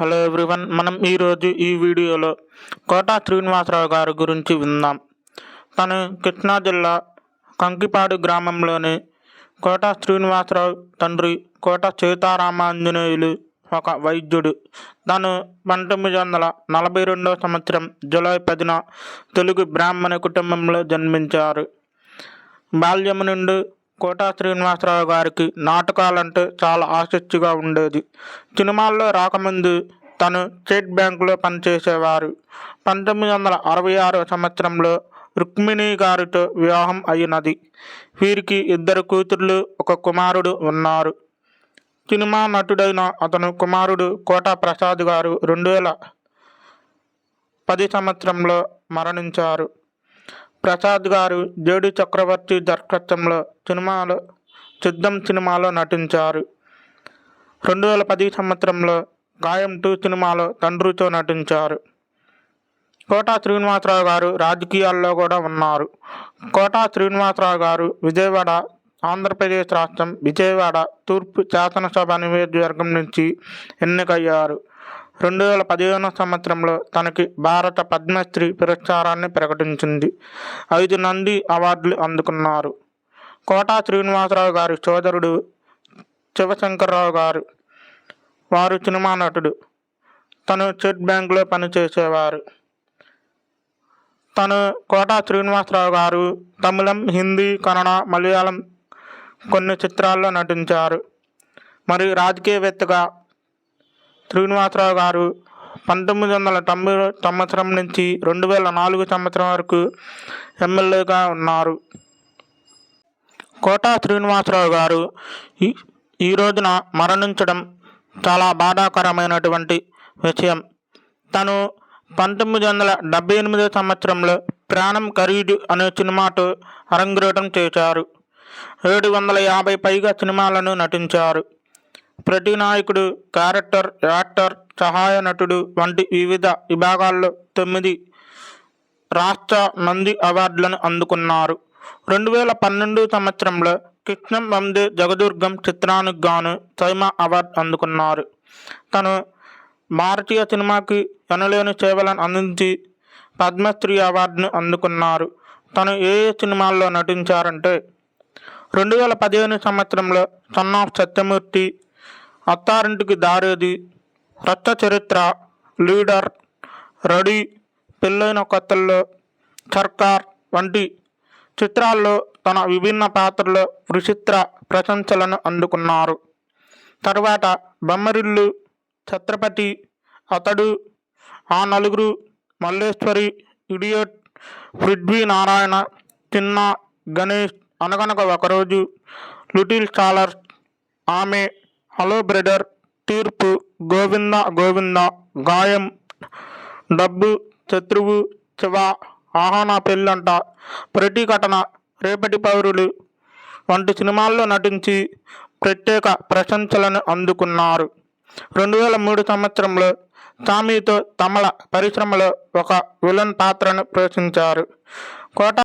Hello everyone మనం ఈరోజు ఈ వీడియోలో కోటా శ్రీనివాసరావు గారి గురించి విందాం. తను కృష్ణా జిల్లా కంకిపాడు గ్రామంలోని కోటా శ్రీనివాసరావు తండ్రి కోట సీతారామాంజనేయులు ఒక వైద్యుడు. తను పంతొమ్మిది వందల నలభై రెండవ సంవత్సరం జూలై పదిన తెలుగు బ్రాహ్మణ కుటుంబంలో జన్మించారు. బాల్యం నుండి కోటా శ్రీనివాసరావు గారికి నాటకాలంటే చాలా ఆసక్తిగా ఉండేది. సినిమాల్లో రాకముందు తను స్టేట్ బ్యాంకులో పనిచేసేవారు. పంతొమ్మిది వందల అరవై ఆరో సంవత్సరంలో రుక్మిణి గారితో వివాహం అయినది. వీరికి ఇద్దరు కూతుర్లు ఒక కుమారుడు ఉన్నారు. సినిమా నటుడైన అతను కుమారుడు కోటా ప్రసాద్ గారు రెండు వేల పది సంవత్సరంలో మరణించారు. ప్రసాద్ గారు జేడి చక్రవర్తి దర్శకత్వంలో సినిమాలో సిద్ధం సినిమాలో నటించారు. రెండు వేల పది సంవత్సరంలో గాయం టూ సినిమాలో తండ్రితో నటించారు. కోటా శ్రీనివాసరావు గారు రాజకీయాల్లో కూడా ఉన్నారు. కోటా శ్రీనివాసరావు గారు విజయవాడ ఆంధ్రప్రదేశ్ రాష్ట్రం విజయవాడ తూర్పు శాసనసభ నియోజకవర్గం నుంచి ఎన్నికయ్యారు. రెండు వేల పదిహేను సంవత్సరంలో తనకి భారత పద్మశ్రీ పురస్కారాన్ని ప్రకటించింది. ఐదు నంది అవార్డులు అందుకున్నారు. కోటా శ్రీనివాసరావు గారి సోదరుడు శివశంకర్రావు గారు వారు సినిమా నటుడు. తను స్టేట్ బ్యాంకులో పనిచేసేవారు. తను కోటా శ్రీనివాసరావు గారు తమిళం హిందీ కన్నడ మలయాళం కొన్ని చిత్రాల్లో నటించారు. మరియు రాజకీయవేత్తగా శ్రీనివాసరావు గారు పంతొమ్మిది వందల తొంభై సంవత్సరం నుంచి రెండు వేల నాలుగు సంవత్సరం వరకు ఎమ్మెల్యేగా ఉన్నారు. కోటా శ్రీనివాసరావు గారు ఈ రోజున మరణించడం చాలా బాధాకరమైనటువంటి విషయం. తను పంతొమ్మిది వందల డెబ్బై ఎనిమిదో సంవత్సరంలో ప్రాణం ఖరీదు అనే సినిమాతో అరంగేటం చేశారు. ఏడు వందల యాభై పైగా సినిమాలను నటించారు. ప్రతి నాయకుడు క్యారెక్టర్ యాక్టర్ సహాయ నటుడు వంటి వివిధ విభాగాల్లో తొమ్మిది రాష్ట్ర నంది అవార్డులను అందుకున్నారు. రెండు వేల పన్నెండు సంవత్సరంలో కృష్ణం వందే జగదుర్గం చిత్రానికి గాను సైమా అవార్డు అందుకున్నారు. తను భారతీయ సినిమాకి ఎనలేని సేవలను అందించి పద్మశ్రీ అవార్డును అందుకున్నారు. తను ఏ ఏ సినిమాల్లో నటించారంటే రెండు వేల పదిహేను సంవత్సరంలో son of Satyamurthy Attarintiki Daredi. Raktha Charitra leader ready పెళ్ళైన కథల్లో సర్కార్ వంటి చిత్రాల్లో తన విభిన్న పాత్రలో విచిత్ర ప్రశంసలను అందుకున్నారు. తర్వాత బొమ్మరిల్లు ఛత్రపతి అతడు ఆ నలుగురు మల్లేశ్వరి ఇడియట్ పృథ్వీ నారాయణ చిన్న గణేష్ అనగనక ఒకరోజు లిటిల్ స్టాలర్స్ ఆమె హలో బ్రదర్ తీర్పు గోవింద గోవింద గాయం డబ్బు శత్రువు శివ ఆహానా పెళ్ళంట ప్రతిఘటన రేపటి పౌరులు వంటి సినిమాల్లో నటించి ప్రత్యేక ప్రశంసలను అందుకున్నారు. రెండు వేల మూడు సంవత్సరంలో సామీతో తమల పరిశ్రమలో ఒక విలన్ పాత్రను పోషించారు కోట